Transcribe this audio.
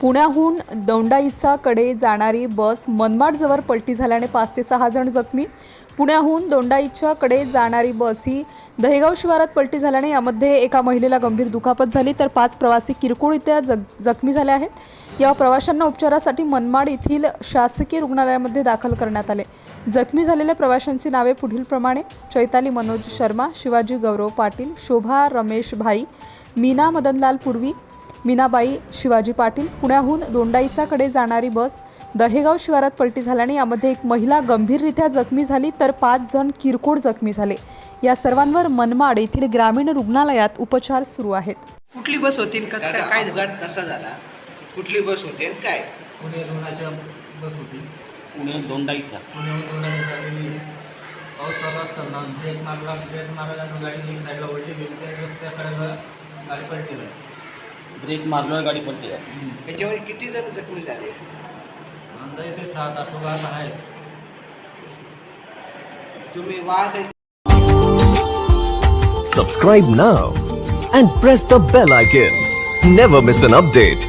पुण्याहून दोंडाईचाकडे जाणारी बस मनमाडजवळ पलटी झाल्याने पाच ते सहा जण जखमी. पुण्याहून दोंडाईच्याकडे जाणारी बस ही दहेगाव शिवारात पलटी झाल्याने यामध्ये एका महिलेला गंभीर दुखापत झाली तर पाच प्रवासी किरकोळरित्या जग जखमी झाले आहेत. या प्रवाशांना उपचारासाठी मनमाड येथील शासकीय रुग्णालयामध्ये दाखल करण्यात आले. जखमी झालेल्या प्रवाशांची नावे पुढीलप्रमाणे चैताली मनोज शर्मा शिवाजी गौरव पाटील शोभा रमेश भाई मीना मदनलाल पूर्वी मीनाबाई शिवाजी पाटील पुण्याहून दोंडाईचाकडे जाणारी बस दहेगाव शिवारात पलटी झाल्याने यामध्ये एक महिला गंभीररित्या जखमी झाली तर पाच जण किरकोळ जखमी झाले. या सर्वांवर मनमाड येथील ग्रामीण रुग्णालयात उपचार सुरू आहेत. कुठली बस होती आणि कसं काय त्याचा काय झालं? अपघात कसा झाला? कुठली बस होती आणि काय? पुणे बस होती. पुणे दोंडाईचा पुण्याहून दोनाने चाललेली पाऊस चालू असताना ब्रेक मारला. ब्रेक मारायला तो गाडी एक साईडला ओढली गेली. त्या रस्त्याकडे गाडी पलटी झाली. ब्रेक मारल्यावर गाडी झाली त्याच्यावर किती जण जखमी झाले अंदाजे ते सात आठ आता आहेत तुम्ही वाहक Subscribe now and press the bell icon. Never miss an update.